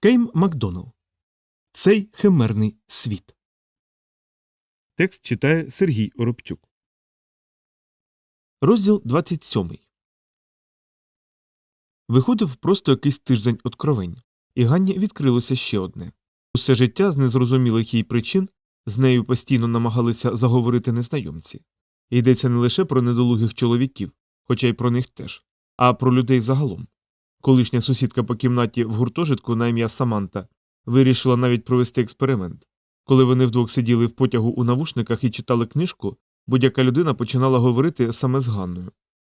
Кейм Макдоналл. Цей химерний світ. Текст читає Сергій Оробчук. Розділ 27. Виходив просто якийсь тиждень откровень, і Ганні відкрилося ще одне. Усе життя з незрозумілих їй причин з нею постійно намагалися заговорити незнайомці. Йдеться не лише про недолугих чоловіків, хоча й про них теж, а про людей загалом. Колишня сусідка по кімнаті в гуртожитку на ім'я Саманта вирішила навіть провести експеримент. Коли вони вдвох сиділи в потягу у навушниках і читали книжку, будь-яка людина починала говорити саме з Ганною.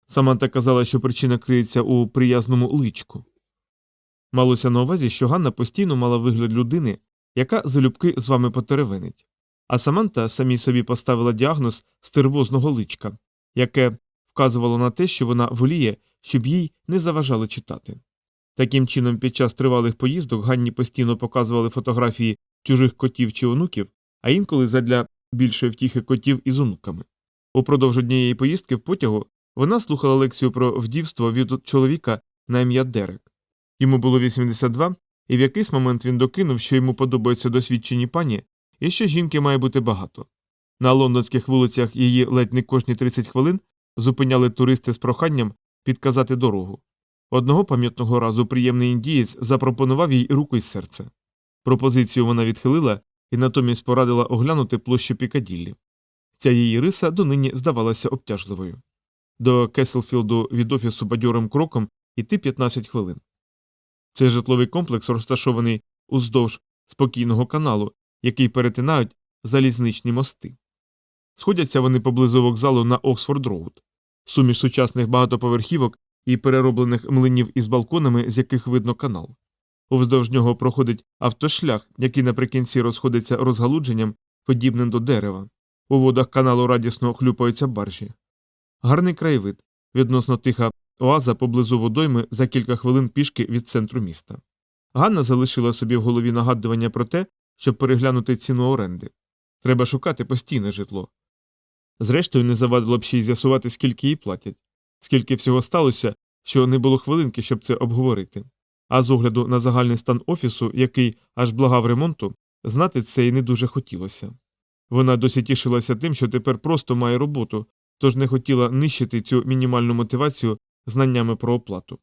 Саманта казала, що причина криється у приязному личку. Малося на увазі, що Ганна постійно мала вигляд людини, яка залюбки з вами потеревенить. А Саманта самій собі поставила діагноз стервозного личка, яке вказувало на те, що вона воліє, щоб їй не заважали читати. Таким чином, під час тривалих поїздок Ганні постійно показували фотографії чужих котів чи онуків, а інколи задля більшої втіхи котів із онуками. Упродовж однієї поїздки в потягу вона слухала лекцію про вдівство від чоловіка на ім'я Дерек. Йому було 82, і в якийсь момент він докинув, що йому подобаються досвідчені пані, і що жінки має бути багато. На лондонських вулицях її ледь не кожні 30 хвилин зупиняли туристи з проханням підказати дорогу. Одного пам'ятного разу приємний індієць запропонував їй руку й серце. Пропозицію вона відхилила і натомість порадила оглянути площу Пікаділлі. Ця її риса донині здавалася обтяжливою. До Кеселфілду від офісу бадьорим кроком іти 15 хвилин. Цей житловий комплекс розташований уздовж спокійного каналу, який перетинають залізничні мости. Сходяться вони поблизу вокзалу на Оксфорд Роуд. Суміш сучасних багатоповерхівок і перероблених млинів із балконами, з яких видно канал. Уздовж нього проходить автошлях, який наприкінці розходиться розгалудженням, подібним до дерева. У водах каналу радісно хлюпаються баржі. Гарний краєвид, відносно тиха оаза поблизу водойми за кілька хвилин пішки від центру міста. Ганна залишила собі в голові нагадування про те, щоб переглянути ціну оренди. Треба шукати постійне житло. Зрештою, не завадило б ще й з'ясувати, скільки їй платять, скільки всього сталося, що не було хвилинки, щоб це обговорити. А з огляду на загальний стан офісу, який аж благав ремонту, знати це й не дуже хотілося. Вона досі тішилася тим, що тепер просто має роботу, тож не хотіла нищити цю мінімальну мотивацію знаннями про оплату.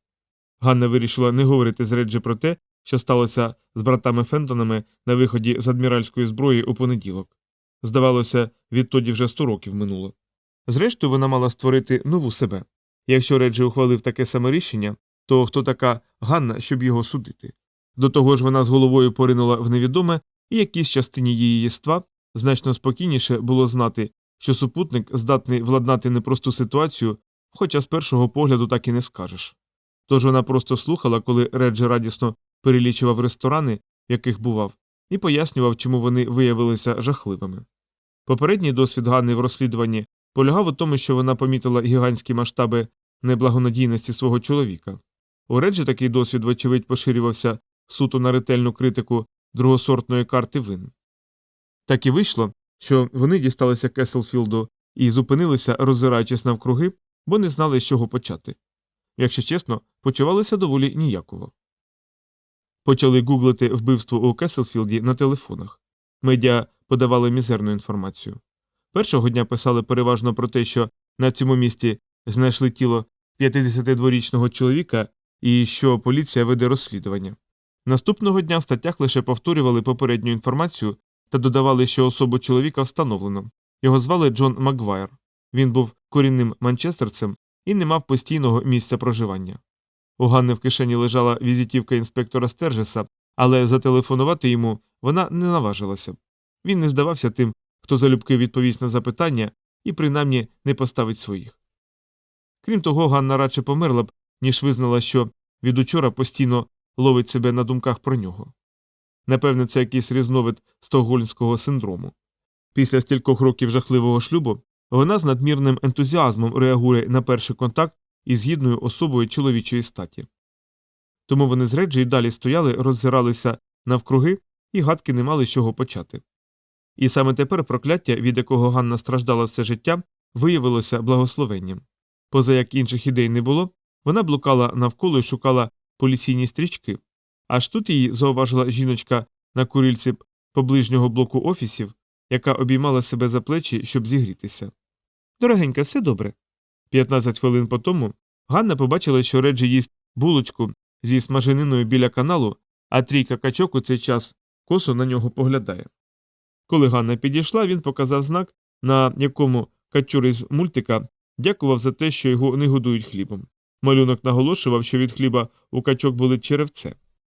Ганна вирішила не говорити з Реджі про те, що сталося з братами Фентонами на виході з адміральської зброї у понеділок. Здавалося, відтоді вже сто років минуло. Зрештою, вона мала створити нову себе. Якщо Реджі ухвалив таке саме рішення, то хто така Ганна, щоб його судити? До того ж, вона з головою поринула в невідоме, і якійсь частині її єства значно спокійніше було знати, що супутник здатний владнати непросту ситуацію, хоча з першого погляду так і не скажеш. Тож вона просто слухала, коли Реджі радісно перелічував ресторани, в яких бував, і пояснював, чому вони виявилися жахливими. Попередній досвід Ганни в розслідуванні полягав у тому, що вона помітила гігантські масштаби неблагонадійності свого чоловіка. У Реджі такий досвід, вочевидь, поширювався суто на ретельну критику другосортної карти вин. Так і вийшло, що вони дісталися Кеселфілду і зупинилися, роззираючись навкруги, бо не знали, з чого почати. Якщо чесно, почувалися доволі ніяково. Почали гуглити вбивство у Кеселфілді на телефонах. Медіа подавали мізерну інформацію. Першого дня писали переважно про те, що на цьому місці знайшли тіло 52-річного чоловіка і що поліція веде розслідування. Наступного дня в статтях лише повторювали попередню інформацію та додавали, що особу чоловіка встановлено. Його звали Джон Макгвайр. Він був корінним манчестерцем і не мав постійного місця проживання. У Ганни в кишені лежала візитівка інспектора Стержеса, але зателефонувати йому вона не наважилася. Він не здавався тим, хто залюбки відповість на запитання і принаймні не поставить своїх. Крім того, Ганна радше померла б, ніж визнала, що від учора постійно ловить себе на думках про нього. Напевне, це якийсь різновид стокгольмського синдрому. Після стількох років жахливого шлюбу вона з надмірним ентузіазмом реагує на перший контакт із гідною особою чоловічої статі. Тому вони з Реджі й далі стояли, роззиралися навкруги і гадки не мали з чого почати. І саме тепер прокляття, від якого Ганна страждала все життя, виявилося благословенням. Поза як інших ідей не було, вона блукала навколо і шукала поліційні стрічки, Аж тут її зауважила жіночка на курильці поближнього блоку офісів, яка обіймала себе за плечі, щоб зігрітися. Дорогенька, все добре. 15 хвилин по тому Ганна побачила, що Реджі їсть булочку зі смажениною біля каналу, а трійка качок у цей час косо на нього поглядає. Коли Ганна підійшла, він показав знак, на якому качур із мультика дякував за те, що його не годують хлібом. Малюнок наголошував, що від хліба у качок болить черевце.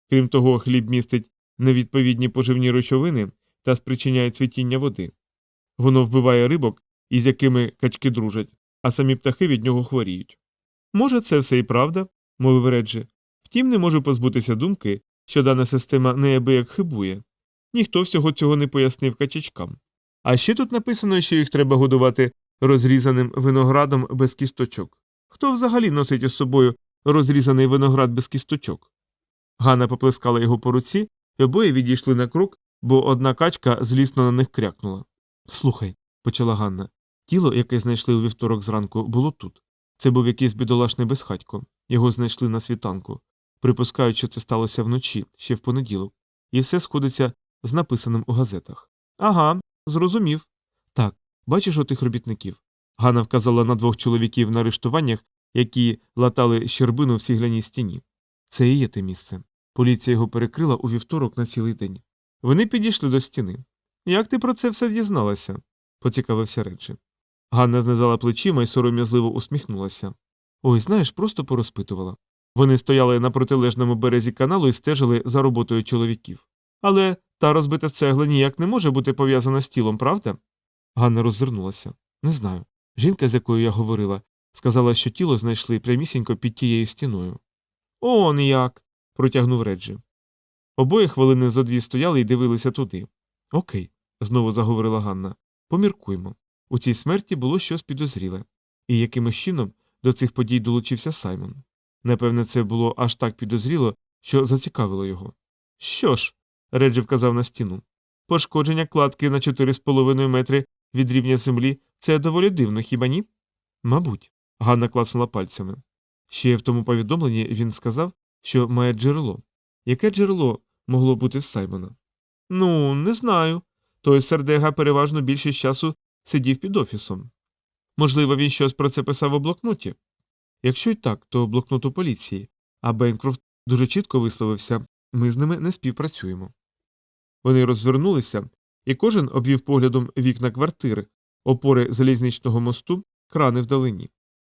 Крім того, хліб містить невідповідні поживні речовини та спричиняє цвітіння води. Воно вбиває рибок, із якими качки дружать, а самі птахи від нього хворіють. Може, це все і правда, мовив Реджі. Втім, не можу позбутися думки, що дана система неабияк хибує. Ніхто всього цього не пояснив качечкам. А ще тут написано, що їх треба годувати розрізаним виноградом без кісточок. Хто взагалі носить із собою розрізаний виноград без кісточок? Ганна поплескала його по руці, і обоє відійшли на крок, бо одна качка злісно на них крякнула. Слухай, почала Ганна, тіло, яке знайшли у вівторок зранку, було тут. Це був якийсь бідолашний безхатько. Його знайшли на світанку. Припускають, що це сталося вночі, ще в понеділок, і все сходиться з написаним у газетах. Ага, зрозумів. Так, бачиш отих робітників. Ганна вказала на двох чоловіків на арештуваннях, які латали щербину в сігляній стіні. Це і є те місце. Поліція його перекрила у вівторок на цілий день. Вони підійшли до стіни. Як ти про це все дізналася? поцікавився Реджі. Ганна знизала плечима і сором'язливо усміхнулася. Ой, знаєш, просто порозпитувала. Вони стояли на протилежному березі каналу і стежили за роботою чоловіків. Але та розбита цегла ніяк не може бути пов'язана з тілом, правда? Ганна роззирнулася. Не знаю. Жінка, з якою я говорила, сказала, що тіло знайшли прямісінько під тією стіною. Он як. протягнув Реджі. Обоє хвилини зо дві стояли і дивилися туди. Окей, знову заговорила Ганна. Поміркуймо. У цій смерті було щось підозріле, і якимось чином до цих подій долучився Саймон. Напевне, це було аж так підозріло, що зацікавило його. Що ж, Реджі вказав на стіну. Пошкодження кладки на 4,5 метри від рівня землі це доволі дивно, хіба ні? Мабуть, Ганна класнула пальцями. Ще в тому повідомленні він сказав, що має джерело. Яке джерело могло бути з Саймона? Ну, не знаю. Той сердега переважно більшість часу сидів під офісом. Можливо, він щось про це писав у блокноті. Якщо й так, то блокнот у поліції, а Бенкрофт дуже чітко висловився ми з ними не співпрацюємо. Вони розвернулися, і кожен обвів поглядом вікна квартири, опори залізничного мосту, крани вдалині.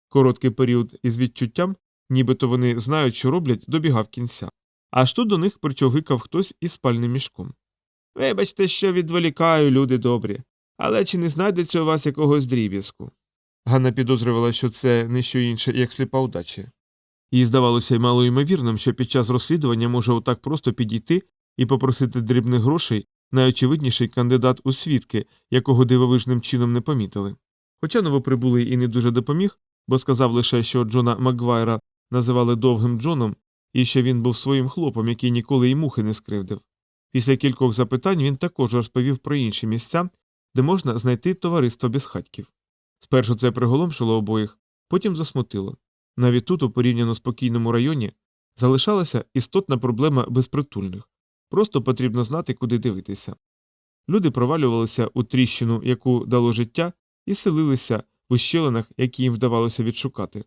Короткий період із відчуттям, нібито вони знають, що роблять, добігав кінця. Аж тут до них причовикав хтось із спальним мішком. Вибачте, що відволікаю, люди добрі, але чи не знайдеться у вас якогось дріб'язку? Ганна підозрювала, що це не що інше, як сліпа удача. Їй здавалося й малоймовірним, що під час розслідування може отак просто підійти і попросити дрібних грошей найочевидніший кандидат у свідки, якого дивовижним чином не помітили. Хоча новоприбулий і не дуже допоміг, бо сказав лише, що Джона Макгвайра називали довгим Джоном, і що він був своїм хлопом, який ніколи й мухи не скривдив. Після кількох запитань він також розповів про інші місця, де можна знайти товариство безхатьків. Спершу це приголомшило обоїх, потім засмутило. Навіть тут, у порівняно спокійному районі, залишалася істотна проблема безпритульних. Просто потрібно знати, куди дивитися. Люди провалювалися у тріщину, яку дало життя, і селилися в ущелинах, які їм вдавалося відшукати.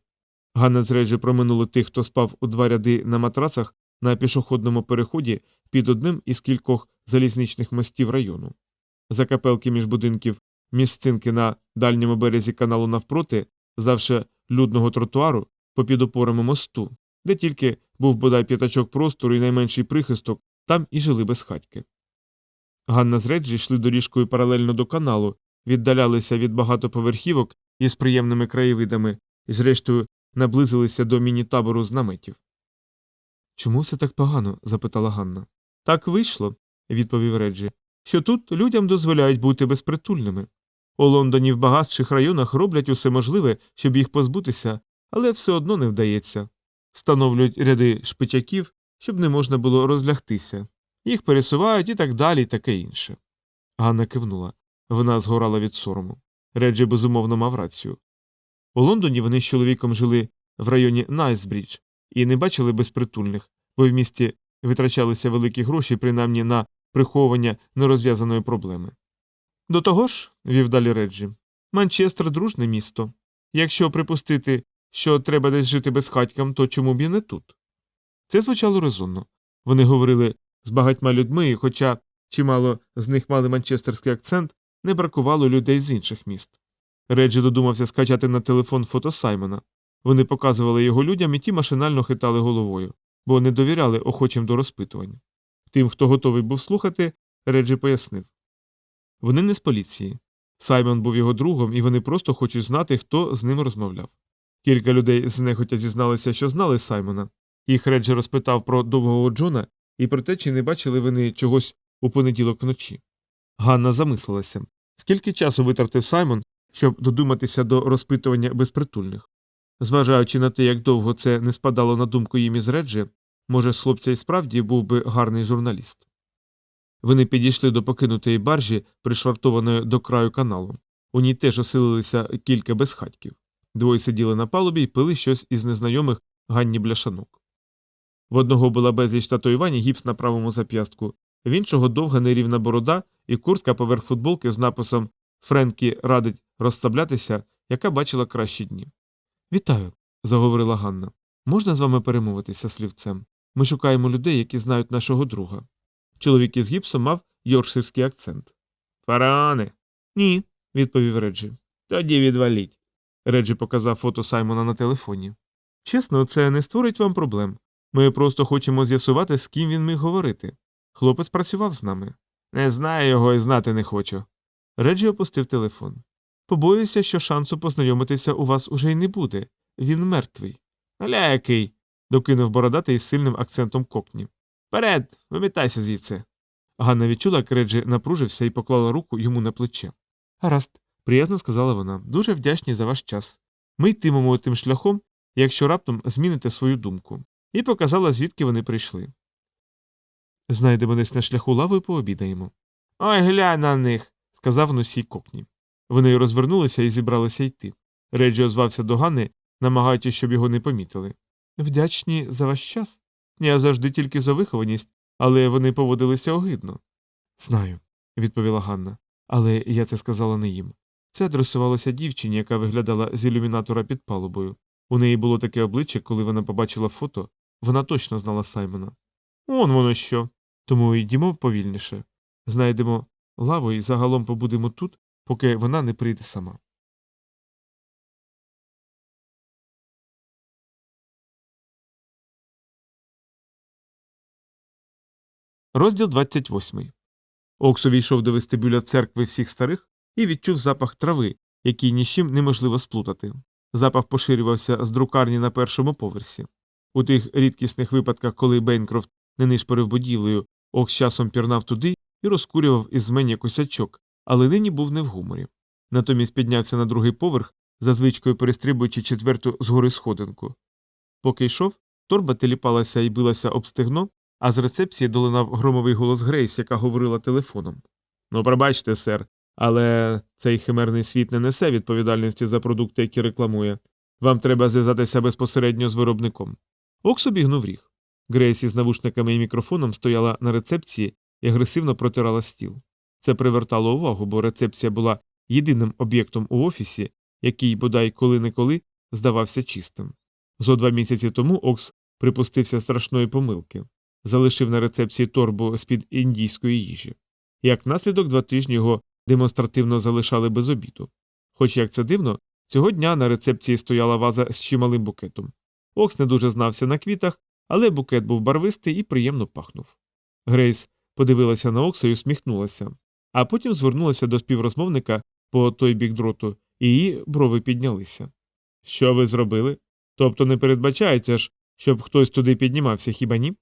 Ганна з Реджі проминули тих, хто спав у два ряди на матрацах на пішохідному переході під одним із кількох залізничних мостів району. Закапелки між будинків, місцинки на дальньому березі каналу навпроти, завше людного тротуару, попід опорами мосту, де тільки був бодай п'ятачок простору і найменший прихисток, там і жили безхатьки. Ганна з Реджі йшли доріжкою паралельно до каналу, віддалялися від багатоповерхівок із приємними краєвидами і, зрештою, наблизилися до міні-табору з наметів. Чому все так погано? запитала Ганна. Так вийшло, відповів Реджі, що тут людям дозволяють бути безпритульними. У Лондоні в багатших районах роблять усе можливе, щоб їх позбутися, але все одно не вдається. Встановлюють ряди шпичаків, щоб не можна було розлягтися. Їх пересувають і так далі, і таке інше. Ганна кивнула. Вона згорала від сорому. Реджі безумовно мав рацію. У Лондоні вони з чоловіком жили в районі Найсбрідж і не бачили безпритульних, бо в місті витрачалися великі гроші, принаймні на приховування нерозв'язаної проблеми. До того ж, вів далі Реджі, Манчестер дружне місто. Якщо припустити, що треба десь жити безхатькам, то чому б і не тут? Це звучало розумно. Вони говорили з багатьма людьми, і хоча чимало з них мали манчестерський акцент, не бракувало людей з інших міст. Реджі додумався скачати на телефон фото Саймона. Вони показували його людям і ті машинально хитали головою, бо не довіряли охочим до розпитувань. Тим, хто готовий був слухати, Реджі пояснив. Вони не з поліції. Саймон був його другом, і вони просто хочуть знати, хто з ним розмовляв. Кілька людей знехотя зізналися, що знали Саймона. Їх Реджі розпитав про довгого Джона і про те, чи не бачили вони чогось у понеділок вночі. Ганна замислилася, скільки часу витратив Саймон, щоб додуматися до розпитування безпритульних. Зважаючи на те, як довго це не спадало на думку їм із Реджі, може, з хлопця і справді був би гарний журналіст. Вони підійшли до покинутої баржі, пришвартованої до краю каналу. У ній теж оселилися кілька безхатьків. Двоє сиділи на палубі і пили щось із незнайомих Ганні бляшанок. В одного була безліч татуювань гіпс на правому зап'ястку, в іншого довга нерівна борода і куртка поверх футболки з написом Френкі радить розставлятися, яка бачила кращі дні. Вітаю, заговорила Ганна. Можна з вами перемовитися слівцем? Ми шукаємо людей, які знають нашого друга. Чоловік із гіпсом мав йоркширський акцент. Фараони. Ні, відповів Реджі. Тоді відваліть. Реджі показав фото Саймона на телефоні. Чесно, це не створить вам проблем. Ми просто хочемо з'ясувати, з ким він міг говорити. Хлопець працював з нами. Не знаю його і знати не хочу. Реджі опустив телефон. Побоюся, що шансу познайомитися у вас уже й не буде. Він мертвий. Аля який. Докинув бородатий із сильним акцентом кокні. Вперед, вимітайся звідси. Ганна відчула, як Реджі напружився і поклала руку йому на плече. Гаразд, приязно сказала вона, дуже вдячні за ваш час. Ми йтимемо тим шляхом, якщо раптом зміните свою думку, і показала, звідки вони прийшли. Знайдемо десь на шляху лаву і пообідаємо. Ой, глянь на них, сказав носій кокні. Вони розвернулися і зібралися йти. Реджі озвався до Ганни, намагаючись, щоб його не помітили. Вдячні за ваш час. Я завжди тільки за вихованість, але вони поводилися огидно. Знаю, відповіла Ганна, але я це сказала не їм. Це адресувалося дівчині, яка виглядала з ілюмінатора під палубою. У неї було таке обличчя, коли вона побачила фото, вона точно знала Саймона. Он воно що. Тому йдімо повільніше. Знайдемо лаву і загалом побудемо тут, поки вона не прийде сама. Розділ 28. Окс увійшов до вестибюля церкви всіх старих і відчув запах трави, який нічим неможливо сплутати. Запах поширювався з друкарні на першому поверсі. У тих рідкісних випадках, коли Бейнкрофт не нишпорив будівлею, Окс часом пірнав туди і розкурював із зменя косячок, але нині був не в гуморі. Натомість піднявся на другий поверх, за звичкою перестрибуючи четверту згори сходинку. Поки йшов, торба теліпалася і билася об стегно, а з рецепції долинав громовий голос Грейс, яка говорила телефоном. Ну, пробачте, сер, але цей химерний світ не несе відповідальності за продукти, які рекламує. Вам треба зв'язатися безпосередньо з виробником. Окс обігнув ріг. Грейс із навушниками і мікрофоном стояла на рецепції і агресивно протирала стіл. Це привертало увагу, бо рецепція була єдиним об'єктом у офісі, який, бодай коли-неколи, здавався чистим. Зо два місяці тому Окс припустився страшної помилки, залишив на рецепції торбу з під індійської їжі. Як наслідок, два тижні його демонстративно залишали без обіду. Хоч як це дивно, цього дня на рецепції стояла ваза з чималим букетом. Окс не дуже знався на квітах, але букет був барвистий і приємно пахнув. Грейс подивилася на Окса і усміхнулася, а потім звернулася до співрозмовника по той бік дроту, і її брови піднялися. Що ви зробили? Тобто не передбачається ж, щоб хтось туди піднімався, хіба ні?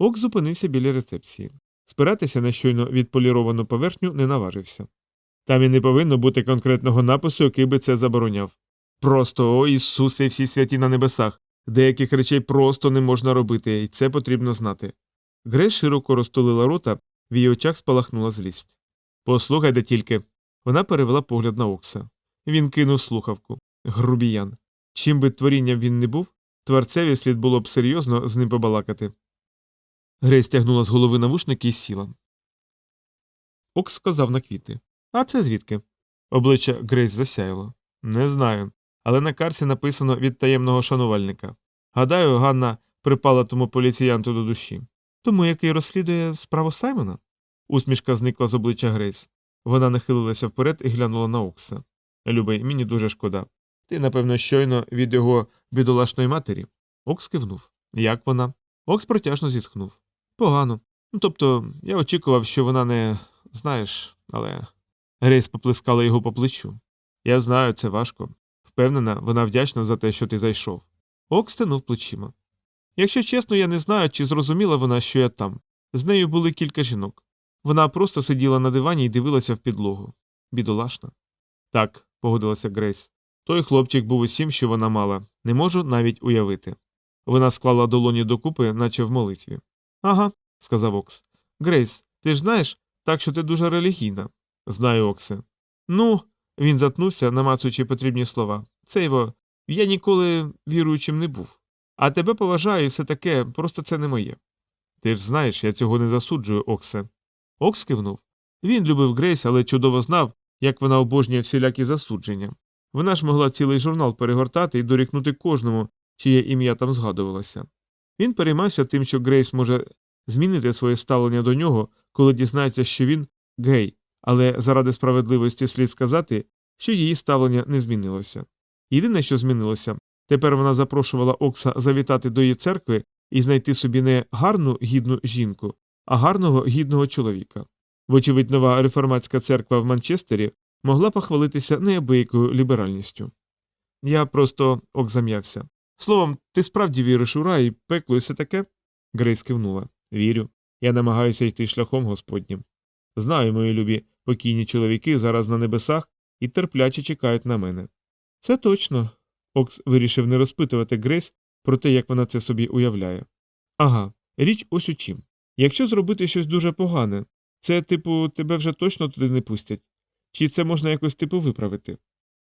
Окс зупинився біля рецепції. Спиратися на щойно відполіровану поверхню не наважився. Там і не повинно бути конкретного напису, який би це забороняв. Просто, о Ісусе, всі святі на небесах. Деяких речей просто не можна робити, і це потрібно знати. Грейс широко розтулила рота, в її очах спалахнула злість. Послухайте тільки. Вона перевела погляд на Окса. Він кинув слухавку. Грубіян. Чим би творінням він не був, творцеві слід було б серйозно з ним побалакати. Грейс стягнула з голови навушники і сіла. Окс сказав на квіти. А це звідки? Обличчя Грейс засяяло. Не знаю. Але на карці написано від таємного шанувальника. Гадаю, Ганна припала тому поліціянту до душі. Тому який розслідує справу Саймона? Усмішка зникла з обличчя Грейс. Вона нахилилася вперед і глянула на Окса. Любий, мені дуже шкода. Ти, напевно, щойно від його бідолашної матері. Окс кивнув. Як вона? Окс протяжно зітхнув. Погано. Ну, тобто, я очікував, що вона не. знаєш, але. Грейс поплескала його по плечу. Я знаю, це важко. Впевнена, вона вдячна за те, що ти зайшов. Окс стинув плечима. Якщо чесно, я не знаю, чи зрозуміла вона, що я там. З нею були кілька жінок. Вона просто сиділа на дивані і дивилася в підлогу. Бідолашна. Так, погодилася Грейс. Той хлопчик був усім, що вона мала, не можу навіть уявити. Вона склала долоні докупи, наче в молитві. Ага, сказав Окс. Грейс, ти ж знаєш, так що ти дуже релігійна. Знаю, Оксе. Ну, він затнувся, намацуючи потрібні слова. Це його. Я ніколи віруючим не був. А тебе поважаю і все таке, просто це не моє. Ти ж знаєш, я цього не засуджую, Оксе. Окс кивнув. Він любив Грейс, але чудово знав, як вона обожнює всілякі засудження. Вона ж могла цілий журнал перегортати і дорікнути кожному, чиє ім'я там згадувалося. Він переймався тим, що Грейс може змінити своє ставлення до нього, коли дізнається, що він гей, але заради справедливості слід сказати, що її ставлення не змінилося. Єдине, що змінилося, тепер вона запрошувала Окса завітати до її церкви і знайти собі не гарну гідну жінку, а гарного гідного чоловіка. Вочевидь, нова реформатська церква в Манчестері могла похвалитися неабиякою ліберальністю. Я просто Окс зам'явся. Словом, ти справді віриш у рай пекло і все таке? Грейс кивнула. Вірю. Я намагаюся йти шляхом Господнім. Знаю, мої любі покійні чоловіки зараз на небесах і терпляче чекають на мене. Це точно. Окс вирішив не розпитувати Грейс про те, як вона це собі уявляє. Ага, річ ось у чим. Якщо зробити щось дуже погане, це, типу, тебе вже точно туди не пустять. Чи це можна якось типу виправити?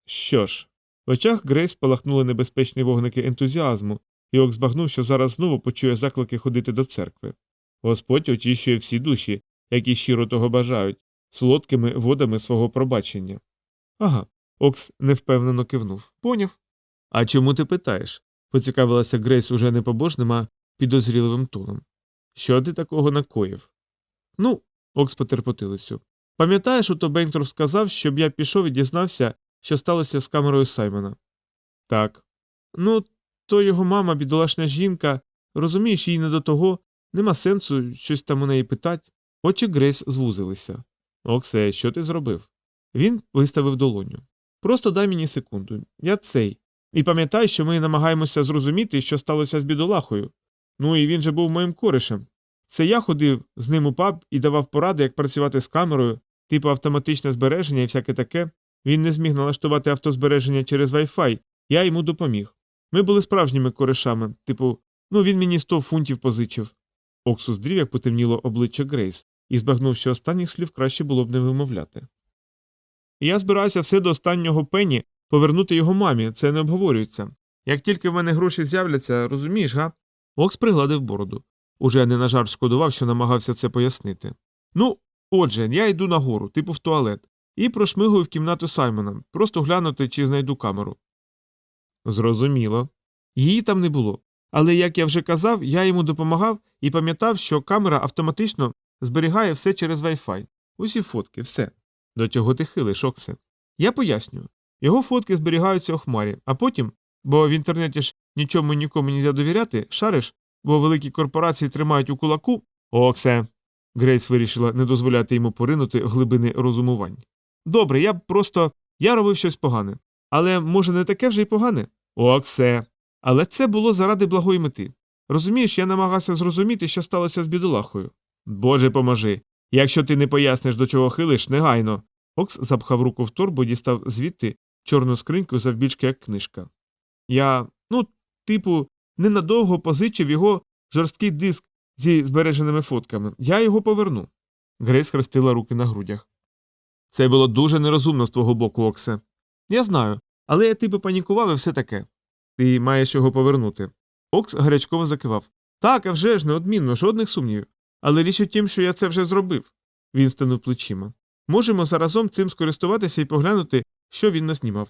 Що ж, в очах Грейс палахнули небезпечні вогники ентузіазму, і Окс збагнув, що зараз знову почує заклики ходити до церкви. Господь очищує всі душі, які щиро того бажають, солодкими водами свого пробачення. Ага, Окс невпевнено кивнув. Поняв. А чому ти питаєш? поцікавилася Грейс уже не побожним, а підозріливим тоном. Що ти такого накоїв? Ну, Окс потерпотилися. Пам'ятаєш, ото Бенкторф сказав, щоб я пішов і дізнався, що сталося з камерою Саймона? Так. Ну, то його мама, бідолашна жінка, розумієш, їй не до того, нема сенсу щось там у неї питати. Очі Грейс звузилися. Оксе, що ти зробив? Він виставив долоню. Просто дай мені секунду. Я цей. І пам'ятай, що ми намагаємося зрозуміти, що сталося з бідолахою. Ну і він же був моїм коришем. Це я ходив з ним у паб і давав поради, як працювати з камерою, типу автоматичне збереження і всяке таке. Він не зміг налаштувати автозбереження через Wi-Fi, я йому допоміг. Ми були справжніми коришами, типу, ну він мені 100 фунтів позичив. Оксус дрів, як потемніло обличчя Грейс, і збагнув, що останніх слів краще було б не вимовляти. Я збираюся все до останнього пені повернути його мамі, це не обговорюється. Як тільки в мене гроші з'являться, розумієш, га? Окс пригладив бороду. Уже не на жарт шкодував, що намагався це пояснити. Ну, отже, я йду нагору, типу в туалет, і прошмигую в кімнату Саймона, просто глянути, чи знайду камеру. Зрозуміло. Її там не було. Але, як я вже казав, я йому допомагав і пам'ятав, що камера автоматично зберігає все через Wi-Fi. Усі фотки, все. До чого ти хилиш, Оксе? Я пояснюю. Його фотки зберігаються у хмарі, а потім, бо в інтернеті ж нічому нікому не можна довіряти, шариш, бо великі корпорації тримають у кулаку. Оксе. Грейс вирішила не дозволяти йому поринути глибини розумувань. Добре, я просто. я робив щось погане. Але може не таке вже й погане? Оксе. Але це було заради благої мети. Розумієш, я намагався зрозуміти, що сталося з бідолахою. Боже поможи. Якщо ти не поясниш, до чого хилиш, негайно. Окс запхав руку в торбу дістав звідти чорну скриньку завбільшки як книжка. Я, ну, типу, ненадовго позичив його жорсткий диск зі збереженими фотками. Я його поверну. Грейс хрестила руки на грудях. Це було дуже нерозумно з твого боку, Оксе. Я знаю, але я типу панікував і все таке. Ти маєш його повернути. Окс гарячково закивав. Так, а вже ж неодмінно, жодних сумнівів. Але річ у тім, що я це вже зробив. Він стенув плечима. Можемо заразом цим скористуватися і поглянути, що він наснімав.